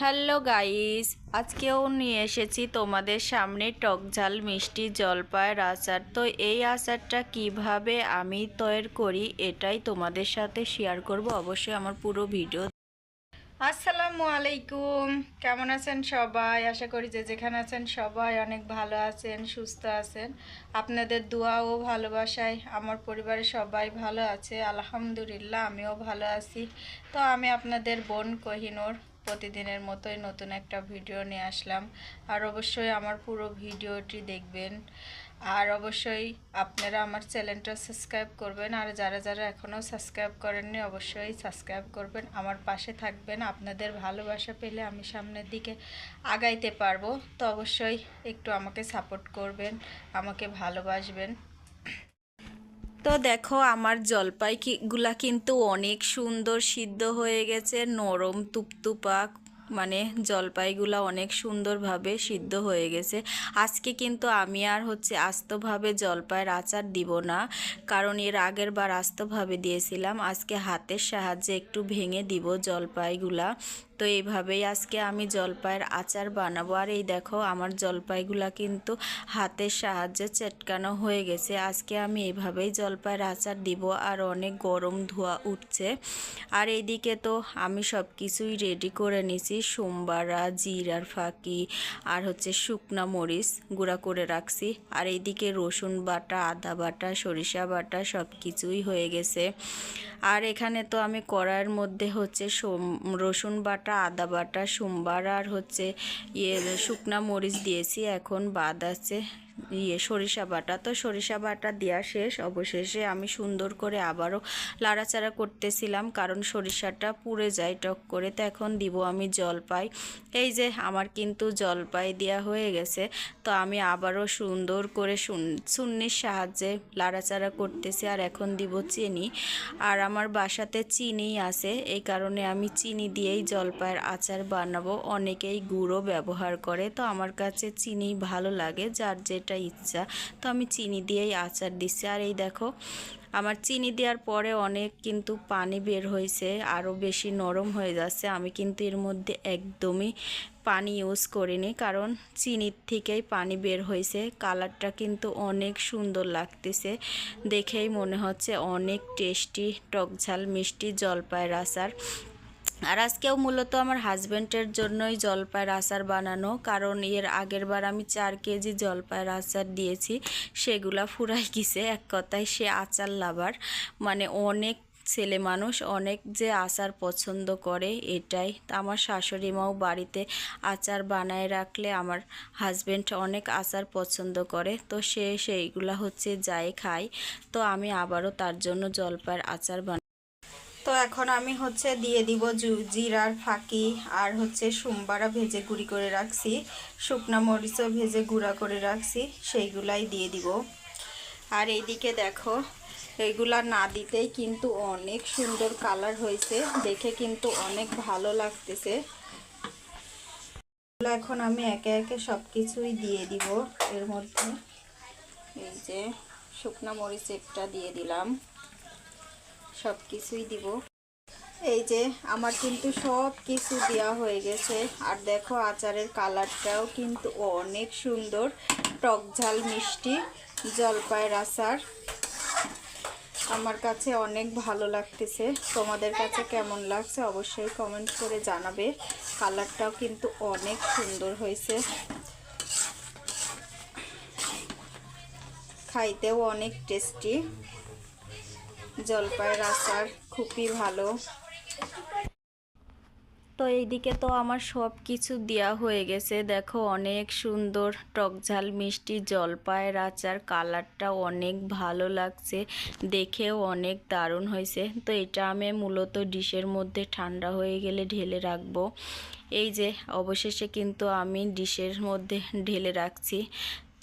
Hello guys, আজকেও নিয়ে এসেছি তোমাদের সামনে টক ঝাল মিষ্টি জলপাইয়ের আচার। তো এই আচারটা কীভাবে আমি তৈরি করি এটাই তোমাদের সাথে শেয়ার করব। অবশ্যই আমার পুরো ভিডিও আসসালামু আলাইকুম। কেমন আছেন সবাই? আশা করি যে যেখানে আছেন সবাই অনেক ভালো আছেন, সুস্থ আছেন। আপনাদের দোয়া ও ভালোবাসায়, আমার পরিবারের সবাই ভালো আছে, আলহামদুলিল্লাহ, আমিও ভালো আছি। তো আমি আপনাদের বোন কোহিনুর প্রতিদিনের মতোই নতুন একটা ভিডিও নিয়ে আসলাম। আর অবশ্যই আমার পুরো ভিডিওটি দেখবেন। আর অবশ্যই আপনারা আমার চ্যানেলটা সাবস্ক্রাইব করবেন। আর যারা যারা এখনও সাবস্ক্রাইব করেননি, অবশ্যই সাবস্ক্রাইব করবেন। আমার পাশে থাকবেন। আপনাদের ভালোবাসা পেলে আমি সামনের দিকে আগাইতে পারব। তো অবশ্যই একটু আমাকে সাপোর্ট করবেন, আমাকে ভালোবাসবেন। তো দেখো আমার জলপাই কি- গুলা কিন্তু অনেক সুন্দর সিদ্ধ হয়ে গেছে, নরম তুপতুপা মানে জলপাইগুলা অনেক সুন্দরভাবে সিদ্ধ হয়ে গেছে। আজকে কিন্তু আমি আর হচ্ছে আস্তভাবে জলপাইয়ের আচার দিব না, কারণ এর আগের বার আস্তভাবে দিয়েছিলাম, আজকে হাতের সাহায্যে একটু ভেঙে দিব জলপাইগুলা। তো এইভাবেই আজকে আমি জলপাইয়ের আচার বানাবো। আর এই দেখো, আমার জলপাইগুলা কিন্তু হাতের সাহায্যে চেটকানো হয়ে গেছে। আজকে আমি এইভাবেই জলপাইয়ের আচার দিব, আর অনেক গরম ধোয়া উঠছে। আর এইদিকে তো আমি সব কিছুই রেডি করে নিছি, সোমবারা, জিরার ফাঁকি, আর হচ্ছে শুকনা মরিচ গুঁড়া করে রাখছি। আর এইদিকে রসুন বাটা, আদা বাটা, সরিষা বাটা সব কিছুই হয়ে গেছে। আর এখানে তো আমি কড়াইয়ের মধ্যে হচ্ছে রসুন বাটা আদা বাটা সোমবার আর হচ্ছে ইয়ে শুকনা মরিচ দিয়েছি এখন বাদ আছে। ইয়ে সরিষা বাটা। তো সরিষা বাটা দেওয়া শেষ। অবশেষে আমি সুন্দর করে আবারও লাড়াচাড়া করতেছিলাম কারণ সরিষাটা পুড়ে যায় টক করে। তো এখন দিব আমি জলপাই। এই যে আমার কিন্তু জলপাই দেওয়া হয়ে গেছে। তো আমি আবারও সুন্দর করে সুন্নির সাহায্যে লাড়াচাড়া করতেছি। আর এখন দিব চিনি। আর আমার বাসাতে চিনি আছে। এই কারণে আমি চিনি দিয়েই জলপাইয়ের আচার বানাবো। অনেকেই গুঁড়ো ব্যবহার করে। তো আমার কাছে চিনি ভালো লাগে। যার যেটা ইচ্ছা। তো আমি চিনি দিয়েই আচার দিচ্ছি। আর এই দেখো, আমার চিনি দেওয়ার পরে অনেক কিন্তু পানি বের হয়েছে আরও বেশি নরম হয়ে যাচ্ছে। আমি কিন্তু এর মধ্যে একদমই পানি ইউজ করিনি, কারণ চিনির থেকেই পানি বের হয়েছে। কালারটা কিন্তু অনেক সুন্দর লাগতেছে। দেখেই মনে হচ্ছে অনেক টেস্টি, টকঝাল, মিষ্টি জলপাইয়ের আচার। আর আজকেও মূলত আমার হাজব্যান্ডের জন্যই জলপাইয়ের আচার বানানো, কারণ এর আগের বার আমি চার কেজি জলপাইয়ের আচার দিয়েছি, সেগুলা ফুরাই গেছে। এক কথায় সে আচার লাভার। মানে অনেক ছেলে মানুষ অনেক যে আচার পছন্দ করে, এটাই। তা আমার শাশুড়ি মাও বাড়িতে আচার বানায় রাখলে আমার হাজব্যান্ড অনেক আচার পছন্দ করে, তো সে সেইগুলা হচ্ছে যাই খায়। তো আমি আবারও তার জন্য জলপাইয়ের আচার বানাই। তো এখন আমি হচ্ছে দিয়ে দিব জিরার ফাঁকি আর হচ্ছে সোমবারা ভেজে গুঁড়ি করে রাখছি। শুকনা মরিচও ভেজে গুঁড়া করে রাখছি, সেইগুলাই দিয়ে দিব। আর এইদিকে দেখো এইগুলা না দিতেই কিন্তু অনেক সুন্দর কালার হয়েছে, দেখে কিন্তু অনেক ভালো লাগতেছে। এগুলো এখন আমি একে একে সব কিছুই দিয়ে দিব এর মধ্যে। এই যে শুকনা মরিচ একটা দিয়ে দিলাম। সব কিছুই দিব। এই যে আমার কিন্তু সব কিছু দেওয়া হয়ে গেছে। আর দেখো আচারের কালারটাও কিন্তু অনেক সুন্দর। টক ঝাল মিষ্টি, জলপাইয়ের আচার। আমার কাছে অনেক ভালো লাগতেছে। তোমাদের কাছে কেমন লাগছে অবশ্যই কমেন্ট করে জানাবে। কালারটাও কিন্তু অনেক সুন্দর হয়েছে। খাইতেও অনেক টেস্টি জলপাইয়ের আচার খুবই ভালো। তো এইদিকে তো আমার সব কিছু দেওয়া হয়ে গেছে। দেখো অনেক সুন্দর টকঝাল মিষ্টি জলপাইয়ের আচার, কালারটা অনেক ভালো লাগছে। দেখেও অনেক দারুণ হয়েছে। তো এটা আমি মূলত ডিশের মধ্যে ঠান্ডা হয়ে গেলে ঢেলে রাখব। এই যে অবশেষে কিন্তু আমি ডিশের মধ্যে ঢেলে রাখছি।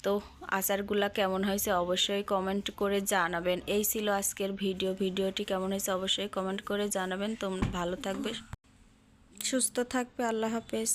তো আচারগুলা কেমন হয়েছে অবশ্যই কমেন্ট করে জানাবেন। এই ছিল আজকের ভিডিও। ভিডিওটি কেমন হয়েছে অবশ্যই কমেন্ট করে জানাবেন। তোমরা ভালো থাকবে। সুস্থ থাকবে। আল্লাহ হাফেজ।